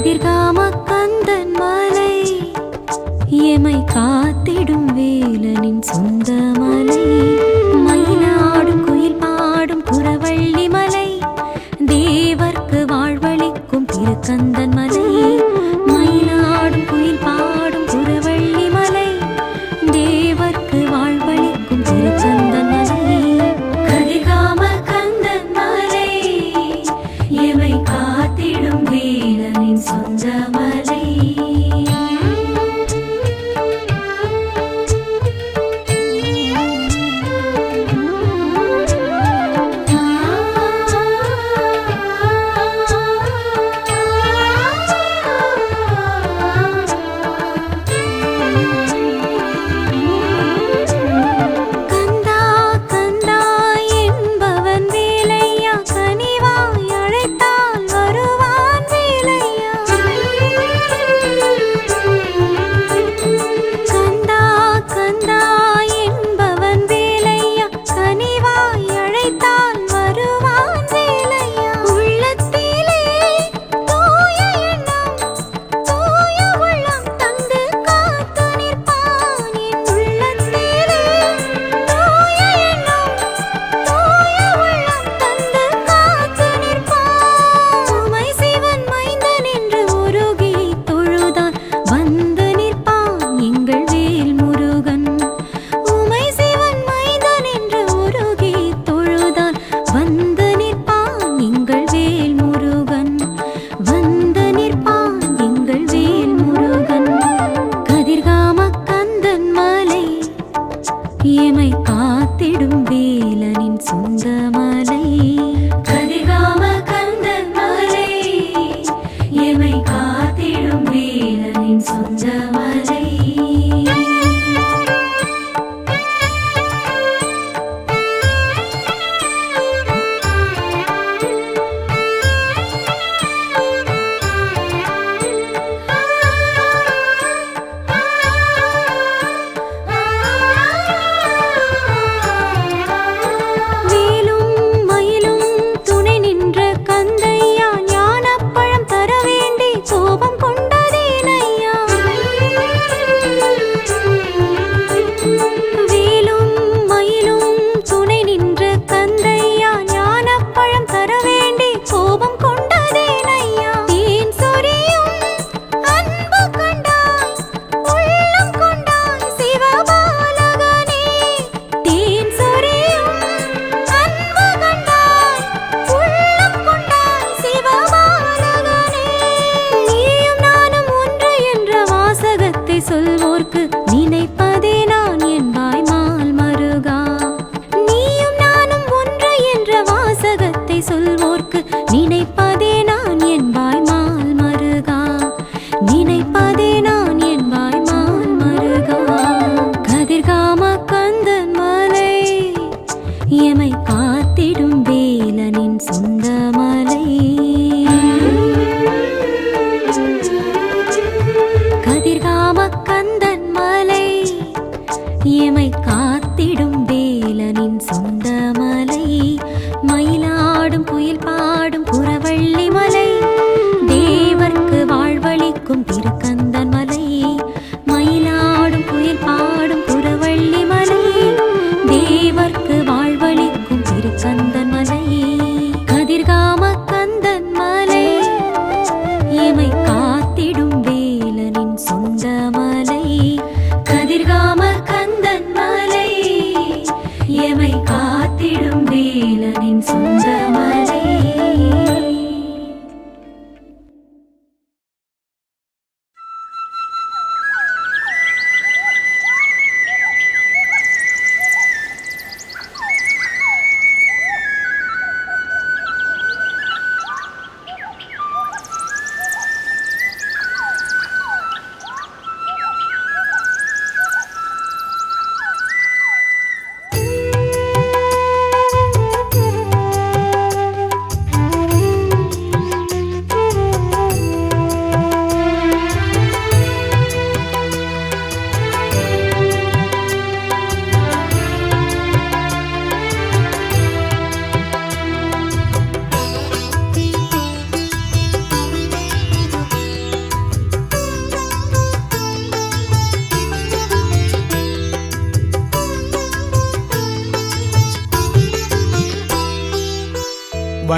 கதிர்காம கந்தன் மலை. எமை காத்திடும் வேலனின் சொந்த மலை. மயிலாடும் குயில் பாடும் குறவள்ளி மலை. தேவர்க்கு வாழ்வழிக்கும் திருக்கந்தன் வாசகத்தை சொல்வோர்க்கு நினைப்பதே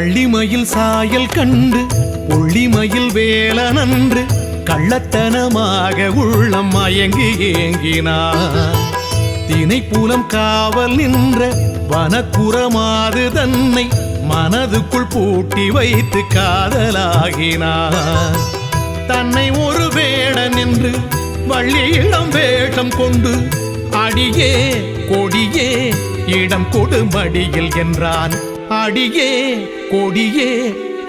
வள்ளிமயில் சாயல் கண்டு உள்ளிமையில் வேல நன்று கள்ளத்தனமாக உள்ளம் மயங்கி ஏங்கினான் தினைப்புலம் காவல் நின்ற வனக்குறமாது தன்னை மனதுக்குள் பூட்டி வைத்து காதலாகினான் தன்னை ஒரு வேடன் என்று வள்ளியிடம் வேடம் கொண்டு அடியே கொடியே இடம் கொடுமடியில் என்றான். அடியே கொடியே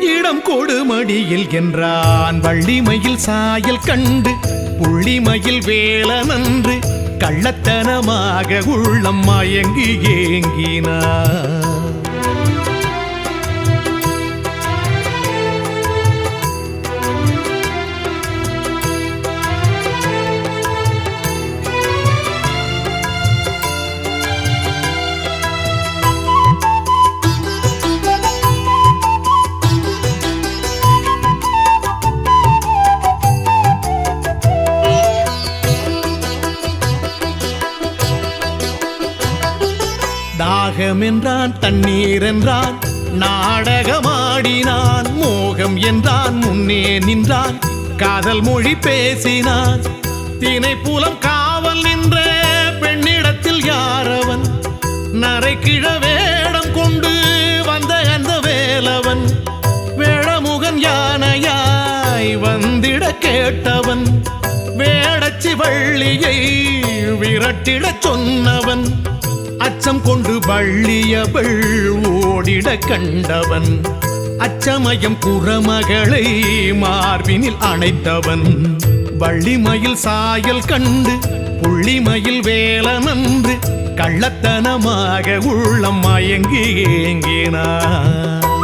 இடம் கொடுமடியில் என்றான். வள்ளிமையில் சாயல் கண்டு புள்ளிமயில் வேலனன்று கள்ளத்தனமாக உள்ளம் மயங்கி ஏங்கினார் தாகம் என்றான் தண்ணீர் என்றான் நாடகமாடினான் மோகம் என்றான் முன்னே நின்றான் காதல் மொழி பேசினான். தினை புலம் காவல் நின்ற பெண்ணிடத்தில் யாரவன்? நரை கிழ வேடம் கொண்டு வந்த அந்த வேலவன்? வேடமுகன் யானையாய் வந்திட கேட்டவன்? வேடச்சி வள்ளியை விரட்டிடச் சொன்னவன்? அச்சம் கொண்டு வள்ளியவள் ஓடிட கண்டவன். அச்சமயம் புறமகளை மார்பினில் அணைத்தவன். வள்ளிமயில் சாயல் கண்டு புள்ளிமயில் வேலனன்று கள்ளத்தனமாக உள்ளம் மயங்கி ஏங்கினான்.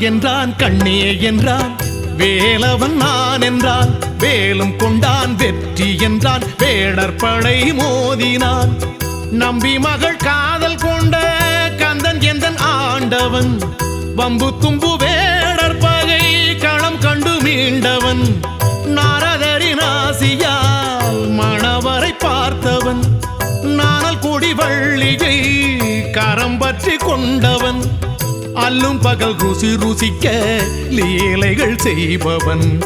என்றான் கண்ணே என்றான் வேலவன் நான் என்றான் வேலும் கொண்டான் வெற்றி என்றான் வேடர் படை மோதினான். நம்பி மகள் காதல் கொண்ட கந்தன் எந்தன் ஆண்டவன்? வம்பு தும்பு வேடர் பகை களம் கண்டு மீண்டவன். நாரதரின் ஆசியால் மணவரை பார்த்தவன். நாணல் கொடி வள்ளியை கரம் பற்றி கொண்டவன். அல்லும் பகல் ருசி ருசிக்க லீலைகள் செய்பவன்.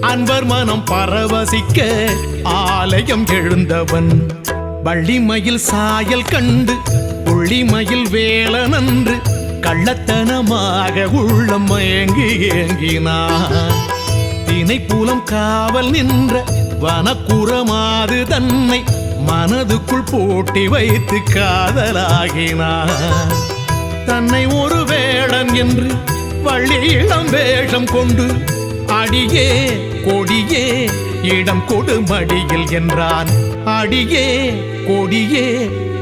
அன்பர் மனம் பரவசிக்க ஆலயம் எழுந்தவன். வள்ளிமயில் சாயல் கண்டு புள்ளிமயில் வேலனன்று கள்ளத்தனமாக உள்ளம் மயங்கி ஏங்கினான். தினைப்புலம் காவல் நின்ற வனக்குறமாது தன்னை மனதுக்குள் போட்டி வைத்து காதலாகினான். தன்னை ஒரு வேடன் என்று வள்ளியிடம் வேஷம் கொண்டு அடியே கொடியே இடம் கொடுமடியில் என்றான். அடியே கொடியே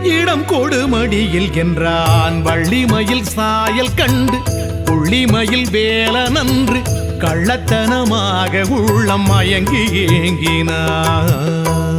இடம் கொடுமடியில் என்றான். வள்ளிமயில் சாயல் கண்டு புள்ளிமயில் வேலனன்று கள்ளத்தனமாக உள்ளம் மயங்கி ஏங்கினான்.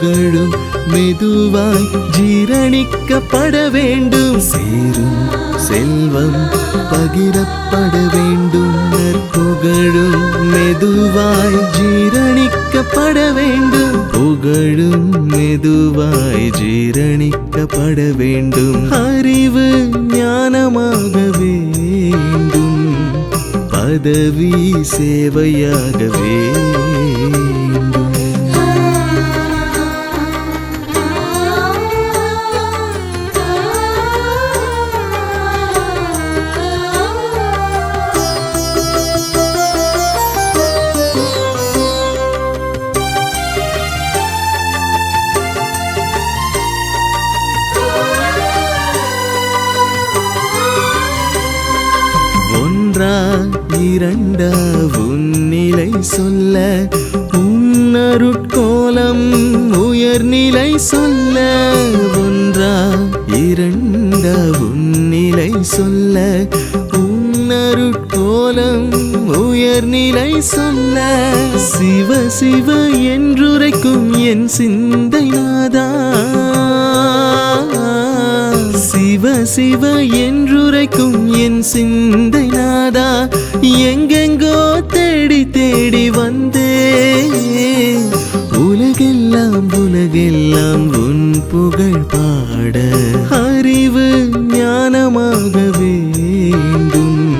புகழும் மெதுவாய் ஜீரணிக்கப்பட வேண்டும். சேரும் செல்வம் பகிரப்பட வேண்டும். புகழும் மெதுவாய் ஜீரணிக்கப்பட வேண்டும். புகழும் மெதுவாய் ஜீரணிக்கப்பட வேண்டும். அறிவு ஞானமாக வேண்டும். பதவி சேவையாக வேண்டும் இரண்டா உன்னிலை சொல்ல உன்னருட்கோலம் உயர்நிலை சொல்ல ஒன்றா இரண்டா உன்னிலை சொல்ல உன்னருட்கோலம் உயர்நிலை சொல்ல. சிவ சிவ என்றுரைக்கும் என் சிந்தை நாதா. சிவ சிவ என்றுரைக்கும் என் சிந்தை நாதா. எங்கெங்கோ தேடி தேடி வந்தே உலகெல்லாம் உலகெல்லாம் உன் புகழ் பாட அறிவு ஞானமாக வேண்டும்.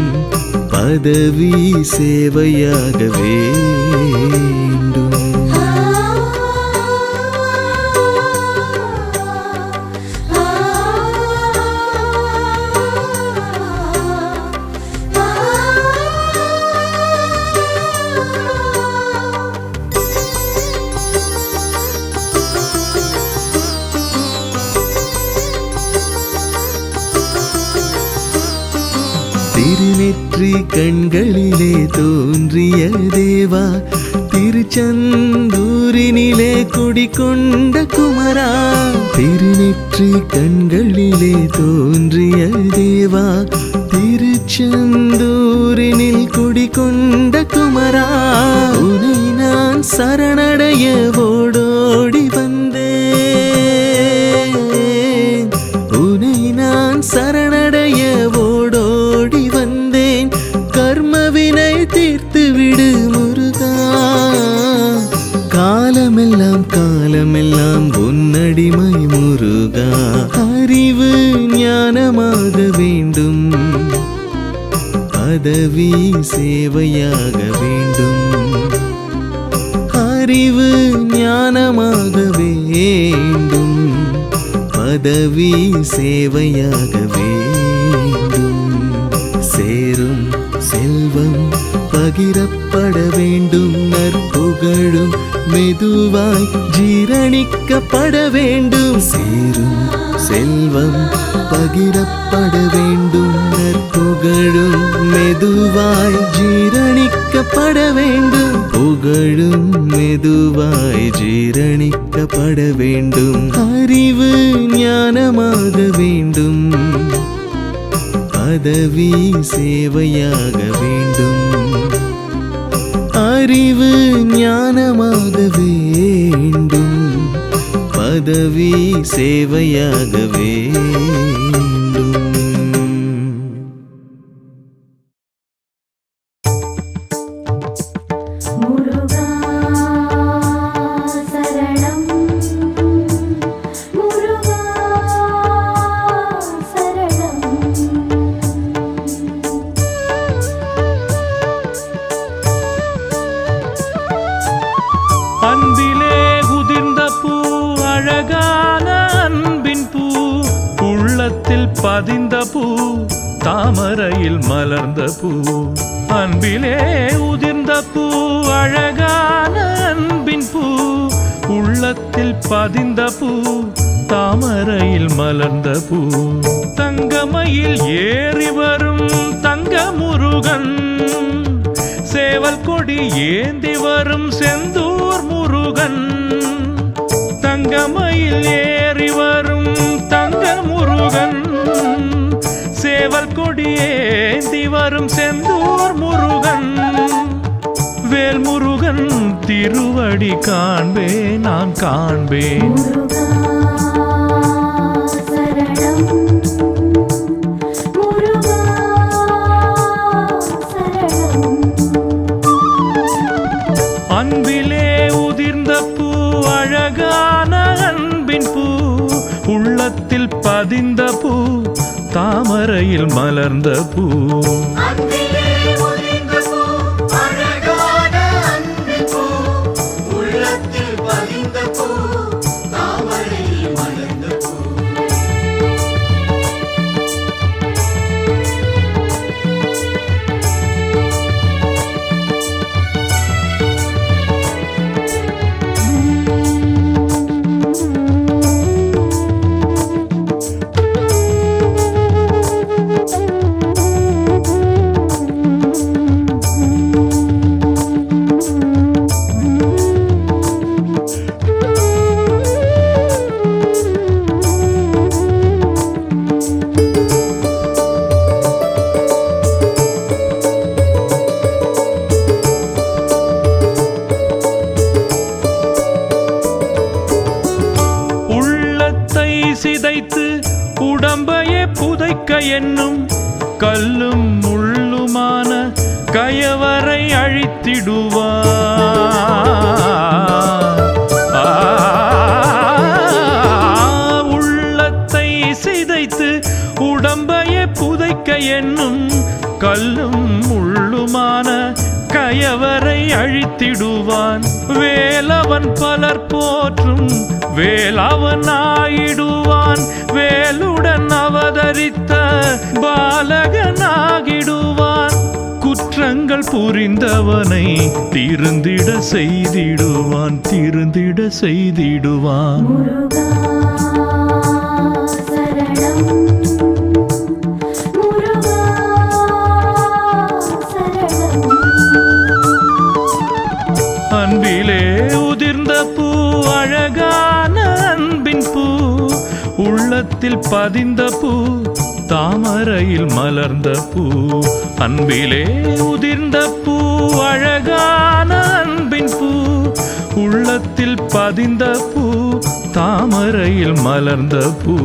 பதவி சேவையாக வேண்டும். மெதுவாய் ஜீரணிக்கப்பட வேண்டும். சேரும் செல்வம் பகிரப்பட வேண்டும். நற்புகழும் மெதுவாய் ஜீரணிக்கப்பட வேண்டும். புகழும் மெதுவாய் ஜீரணிக்கப்பட வேண்டும். அறிவு ஞானமாக வேண்டும். பதவி சேவையாக வேண்டும். அறிவு ஞானமாக வேண்டும். பதவி சேவையாக வேண்டும். பதிந்த பூ தாமரையில் மலர்ந்த பூ. அன்பிலே உதிர்ந்த பூ அழகான அன்பின் பூ. உள்ளத்தில் பதிந்த பூ தாமரையில் மலர்ந்த பூ. தங்கமயில் ஏறி வரும் தங்க முருகன் சேவல் கொடி ஏந்தி வரும் செந்தூர் முருகன். தங்கமயில் ஏறி வரும் த முருகன். சேவல் கொடியேந்தி வரும் செந்தூர் முருகன். வேல் முருகன் திருவடி காண்பே நான் காண்பேன். உள்ளத்தில் பதிந்த பூ தாமரையில் மலர்ந்த பூ. காத்திடுவான் வேலவன் பலர் போற்றும். வேலவன் ஆயிடுவான். வேலுடன் அவதரித்த பாலகனாகிடுவான். குற்றங்கள் புரிந்தவனை திருந்திட செய்திடுவான் திருந்திட செய்திடுவான். உள்ளத்தில் பதிந்த பூ தாமரையில் மலர்ந்த பூ அன்பிலே உதிர்ந்த பூ அழகான அன்பின் பூ உள்ளத்தில் பதிந்த பூ தாமரையில் மலர்ந்த பூ.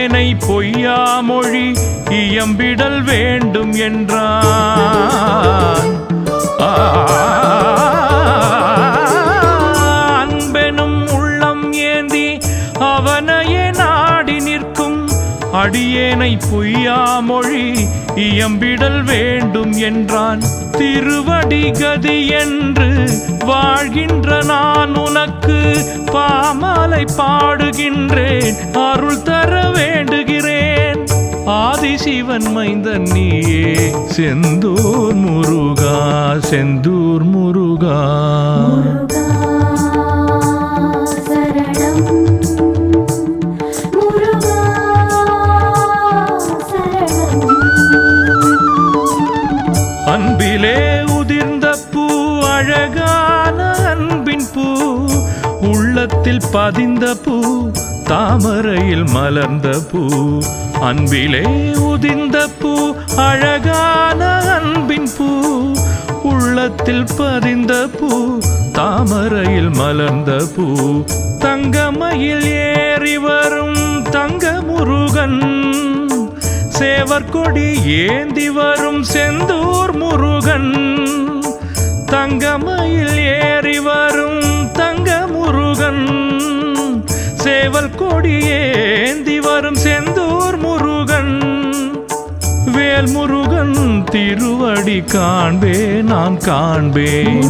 ஏனை பொய்யா மொழி இயம்பிடல் வேண்டும் என்றான். ஆ, அடியேனை பொய்யா மொழி இயம்பிடல் வேண்டும் என்றான். திருவடி கதி என்று வாழ்கின்ற நான் உனக்கு பாமாலை பாடுகின்றேன். அருள் தர வேண்டுகிறேன். ஆதிசிவன் மைந்தன் நீயே. செந்தூர் முருகா செந்தூர் முருகா. பதிந்த பூ தாமரையில் மலர்ந்த பூ அன்பிலே உதிர்ந்த பூ அழகான அன்பின் பூ உள்ளத்தில் பதிந்த பூ தாமரையில் மலர்ந்த பூ தங்கமையில் ஏறி வரும் தங்க முருகன் சேவற்கொடி ஏந்தி வரும் செந்தூர் முருகன் தங்கமையில் ஏறி வரும் திருவடி காண்பேன் நான் காண்பேன்.